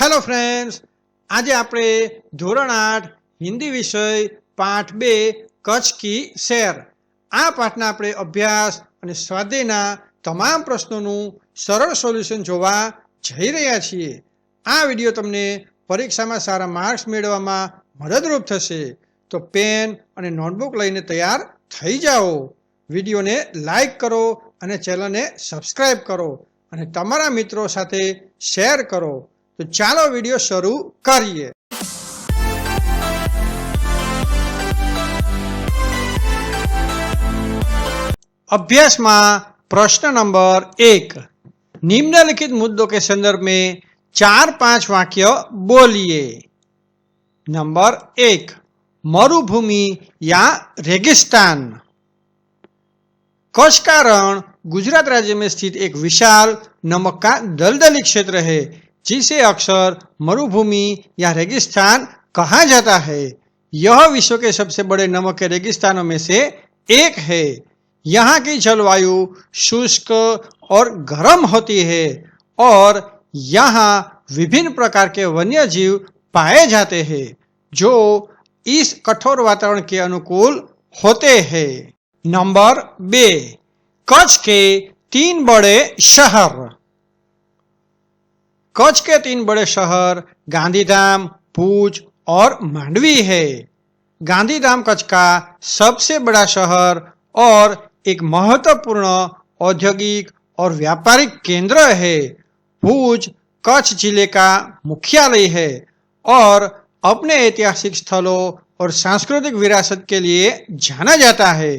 Hello friends આજે આપણે ધોરણ આઠ, હિન્દી વિષય, પાઠ બે, કચ્છ કી શેર. આ પાઠના આપણે અભ્યાસ અને સ્વાધ્યાયના તમામ પ્રશ્નોનું સરળ સોલ્યુશન જોવા જઈ રહ્યા છીએ. આ વીડિયો તમને પરીક્ષામાં સારા માર્ક્સ મેળવવામાં મદદરૂપ થશે. તો પેન અને નોટબુક લઈને તૈયાર થઈ જાઓ. વિડીયોને લાઈક કરો અને ચેનલને સબસ્ક્રાઈબ કરો અને તમારા મિત્રો સાથે શેર કરો. તો ચાલો વિડીયો શરૂ કરીએ अभ्यास प्रश्न नंबर एक निम्नलिखित मुद्दों के संदर्भ में चार पांच वाक्य बोलिए नंबर एक मरुभूमि या रेगिस्तान कच्छ का रण गुजरात राज्य में स्थित एक विशाल नमक का दलदली क्षेत्र है जिसे अक्सर मरुभूमि या रेगिस्तान कहा जाता है, यह विश्व के सबसे बड़े नमक के रेगिस्तानों में से एक है। यहाँ की जलवायु शुष्क और गर्म होती है और यहाँ विभिन्न प्रकार के वन्य जीव पाए जाते हैं, जो इस कठोर वातावरण के अनुकूल होते हैं। नंबर बे, कच्छ के तीन बड़े शहर। कच्छ के तीन बड़े शहर, गांधीधाम पूज और मांडवी है। गांधीधाम कच्छ का सबसे बड़ा शहर और एक महत्वपूर्ण औद्योगिक और व्यापारिक केंद्र है। भूज कच्छ ज़िले का मुख्यालय है और अपने ऐतिहासिक स्थलों और सांस्कृतिक विरासत के लिए जाना जाता है।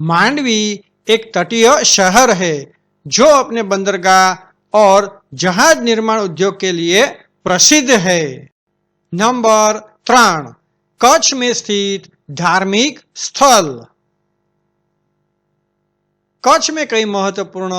मांडवी एक तटीय शहर है, जो अपने बंदरगाह और जहाज़ निर्माण उद्योग के लिए प्रसिद्ध है। नंबर त्रण, कच्छ में स्थित धार्मिक स्थल। कच्छ में कई महत्वपूर्ण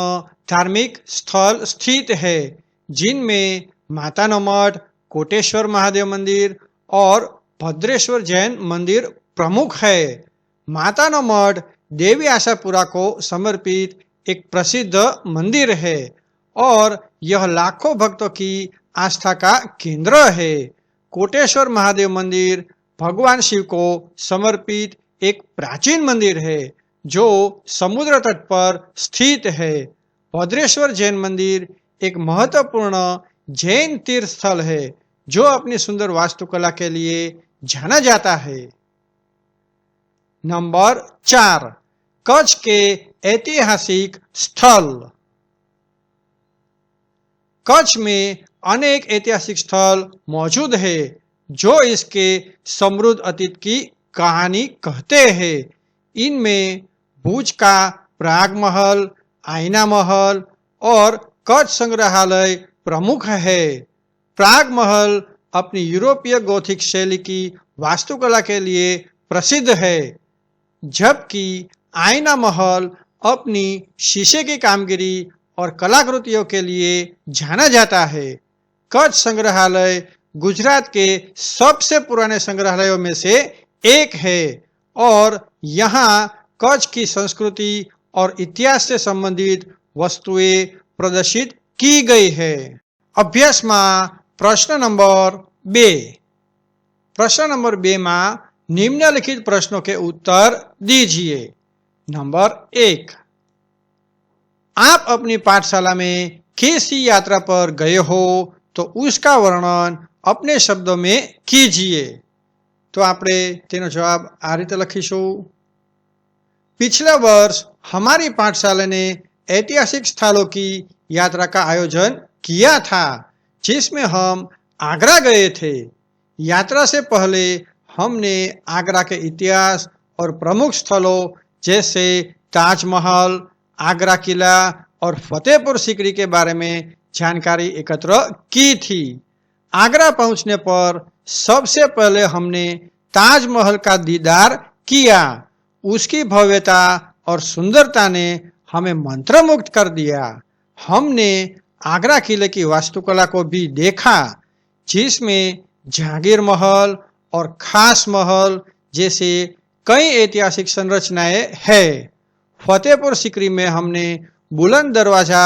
धार्मिक स्थल स्थित है, जिनमें माता मठ कोटेश्वर महादेव मंदिर और भद्रेश्वर जैन मंदिर प्रमुख है। माता मठ देवी आशापुरा को समर्पित एक प्रसिद्ध मंदिर है। और यह लाखों भक्तों की आस्था का केंद्र है। कोटेश्वर महादेव मंदिर भगवान शिव को समर्पित एक प्राचीन मंदिर है, जो समुद्र तट पर स्थित है। भद्रेश्वर जैन मंदिर एक महत्वपूर्ण जैन तीर्थ स्थल है, जो अपनी सुंदर वास्तुकला के लिए जाना जाता है। नंबर चार, कच्छ के ऐतिहासिक स्थल। कच्छ में अनेक ऐतिहासिक स्थल मौजूद है, जो इसके समृद्ध अतीत की कहानी कहते हैं। इनमें भुज का प्राग महल आईना महल और कच्छ संग्रहालय प्रमुख है। प्राग महल अपनी यूरोपीय गौथिक शैली की वास्तुकला के लिए प्रसिद्ध है, जबकि आईना महल अपनी शीशे की कामगिरी और कलाकृतियों के लिए जाना जाता है। कच्छ संग्रहालय गुजरात के सबसे पुराने संग्रहालयों में से एक है और यहाँ कच्छ की संस्कृति और इतिहास से संबंधित वस्तुएँ प्रदर्शित की गई है। अभ्यास में प्रश्न नंबर बे। प्रश्न नंबर बे में निम्नलिखित प्रश्नों के उत्तर दीजिए। नंबर एक। आप अपनी पाठशाला में कैसी यात्रा पर गए हो तो उसका वर्णन अपने शब्दों में कीजिए તો આપણે તેનો જવાબ આ રીતે લખીશું पिछले वर्ष हमारी पाठशाला ने ऐतिहासिक स्थलों की यात्रा का आयोजन किया था जिसमें हम आगरा गए थे यात्रा से पहले हमने आगरा के इतिहास और प्रमुख स्थलों जैसे ताजमहल आगरा किला और फतेहपुर सिकरी के बारे में जानकारी एकत्र की थी। आगरा पहुँचने पर सबसे पहले हमने ताजमहल का दीदार किया। उसकी भव्यता और सुंदरता ने हमें मंत्रमुग्ध कर दिया। हमने आगरा किले की वास्तुकला को भी देखा, जिसमें जहांगीर महल और खास महल जैसे कई ऐतिहासिक संरचनाएँ हैं। फतेहपुर सिकरी में हमने बुलंद दरवाज़ा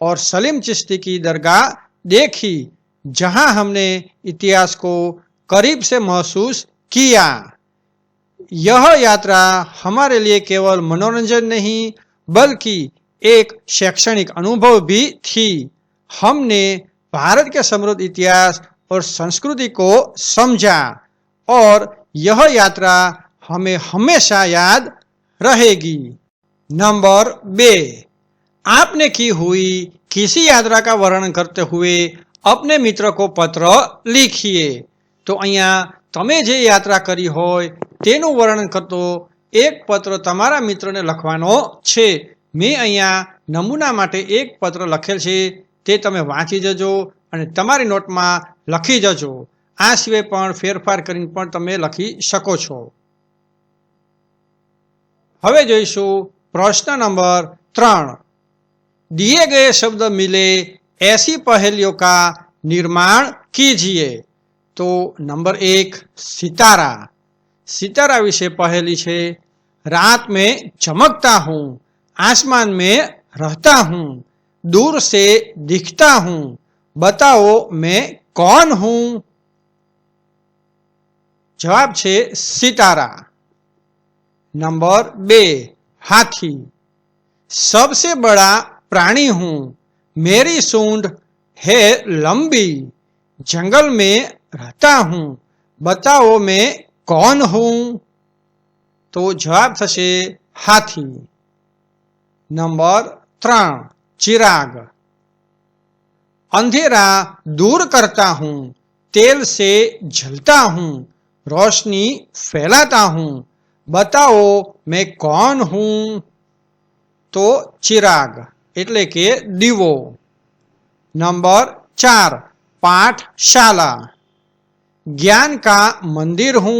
और सलीम चिश्ती की दरगाह देखी, जहाँ हमने इतिहास को करीब से महसूस किया। यह यात्रा हमारे लिए केवल मनोरंजन नहीं, बल्कि एक शैक्षणिक अनुभव भी थी। हमने भारत के समृद्ध इतिहास और संस्कृति को समझा और यह यात्रा हमें हमेशा याद रहेगी। नंबर बे आपने की हुई किसी यात्रा का वर्णन करते हुए अपने મિત્ર કો પત્ર લીખીએ તો અહીંયા તમે જે યાત્રા કરી હોય તેનું વર્ણન કરતો એક પત્ર તમારા મિત્રને લખવાનો છે મેં અહીંયા નમૂના માટે એક પત્ર લખેલ છે તે તમે વાંચી જજો અને તમારી નોટમાં લખી જજો આ સિવાય પણ ફેરફાર કરીને પણ તમે લખી શકો છો હવે જોઈશું પ્રશ્ન નંબર ત્રણ दिए गए शब्द मिले ऐसी पहेलियों का निर्माण कीजिए तो नंबर एक सितारा सितारा विषय पहेली छे रात में चमकता हूँ आसमान में रहता हूँ दूर से दिखता हूँ बताओ मैं कौन हूँ जवाब छे सितारा नंबर बे हाथी। सबसे बड़ा प्राणी हूँ। मेरी सूंड है लंबी। जंगल में रहता हूँ। बताओ मैं कौन हूँ? तो जवाब थशे हाथी। नंबर त्रण, चिराग। अंधेरा दूर करता हूँ। तेल से जलता हूँ। रोशनी फैलाता हूँ। बताओ मैं कौन हूं तो चिराग એટલે કે દીવો नंबर चार पाठशाला ज्ञान का मंदिर हूँ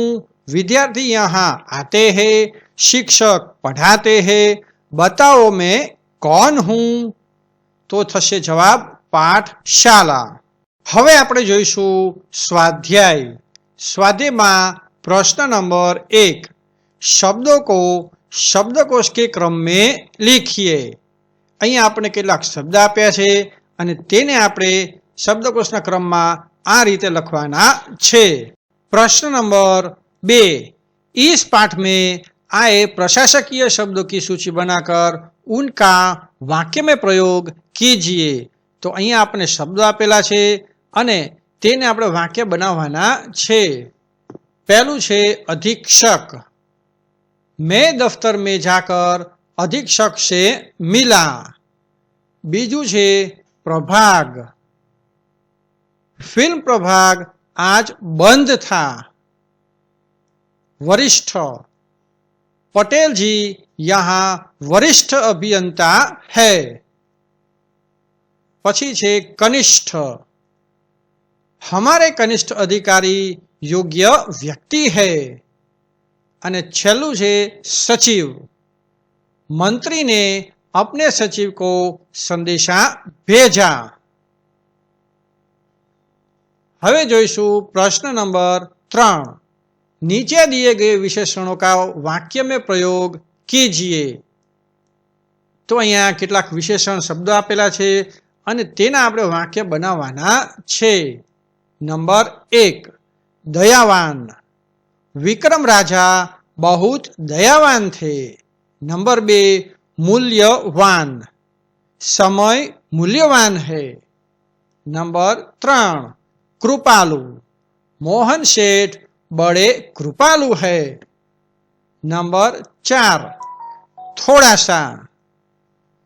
विद्यार्थी यहाँ आते हैं शिक्षक पढ़ाते हैं बताओ मैं कौन हूँ તો થશે જવાબ પાઠશાલા હવે આપણે જોઈશું સ્વાધ્યાય સ્વાધ્યાયમાં પ્રશ્ન નંબર એક शब्दों को शब्दकोश के क्रम में लिखिए અહીંયા આપણે કેટલાક શબ્દ આપ્યા છે અને તેને આપણે શબ્દકોશના ક્રમમાં આ રીતે લખવાના છે प्रश्न नंबर बे इस पाठ में आए प्रशासकीय शब्दों की सूची बनाकर उनका वाक्य में प्रयोग कीजिए તો અહીંયા આપણે શબ્દો આપેલા છે અને તેને આપણે વાક્ય બનાવવાના છે પહેલું છે અધિક્ષક મેં દફતર में जाकर अधीक्षक से मिला बीजू छे प्रभाग फिल्म प्रभाग आज बंद था वरिष्ठ पटेल जी यहाँ वरिष्ठ अभियंता है पछी छे कनिष्ठ हमारे कनिष्ठ अधिकारी योग्य व्यक्ति है અને છેલ્લું છે સચિવ मंत्री ने अपने सचिव को संदेशा भेजा હવે જોઈશું પ્રશ્ન નંબર ત્રણ नीचे दिए गए विशेषणों का वाक्य में प्रयोग कीजिए તો અહીંયા કેટલાક વિશેષણ શબ્દો આપેલા છે અને તેના આપણે વાક્ય બનાવવાના છે નંબર એક દયાવાન વિક્રમ રાજા બહુ દયાવાન થે नंबर बे मूल्यवान समय मूल्यवान है नंबर त्रण कृपालु मोहन सेठ बड़े कृपालु है नंबर चार थोड़ा सा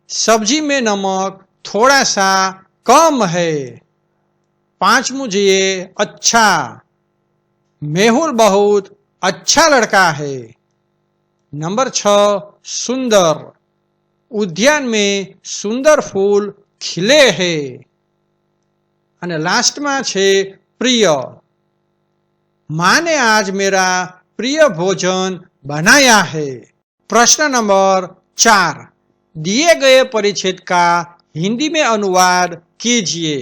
सब्जी में नमक थोड़ा सा कम है पांच मुझे अच्छा मेहुल बहुत अच्छा लड़का है नंबर छ सुंदर उद्यान में सुंदर फूल खिले है અને લાસ્ટમાં છે પ્રિય माने आज मेरा प्रिय भोजन बनाया है प्रश्न नंबर चार दिए गए परिच्छेद का हिंदी में अनुवाद कीजिए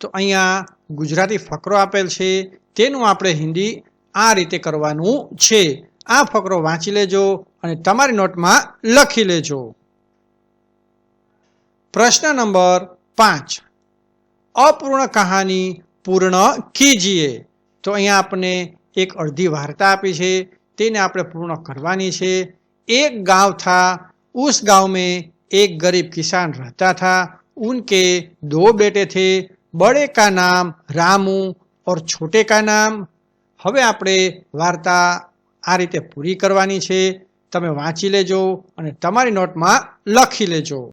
તો અહીંયા ગુજરાતી ફકરો આપેલ છે તેનું આપણે હિન્દી આ રીતે કરવાનું છે આ ફકરો વાંચી લેજો અને તમારી નોટમાં લખી લેજો પ્રશ્ન નંબર પાંચ અપૂર્ણ કહાની પૂર્ણ કીજીએ તો અહીંયા આપણને એક અડધી વાર્તા આપી છે તેને આપણે પૂર્ણ કરવાની છે એક गांव था उस गांव में एक गरीब किसान रहता था उनके दो बेटे थे बड़े का नाम रामू और छोटे का नाम હવે આપણે વાર્તા આ રીતે પૂરી કરવાની છે. તમે વાંચી લેજો અને તમારી નોટમાં લખી લેજો.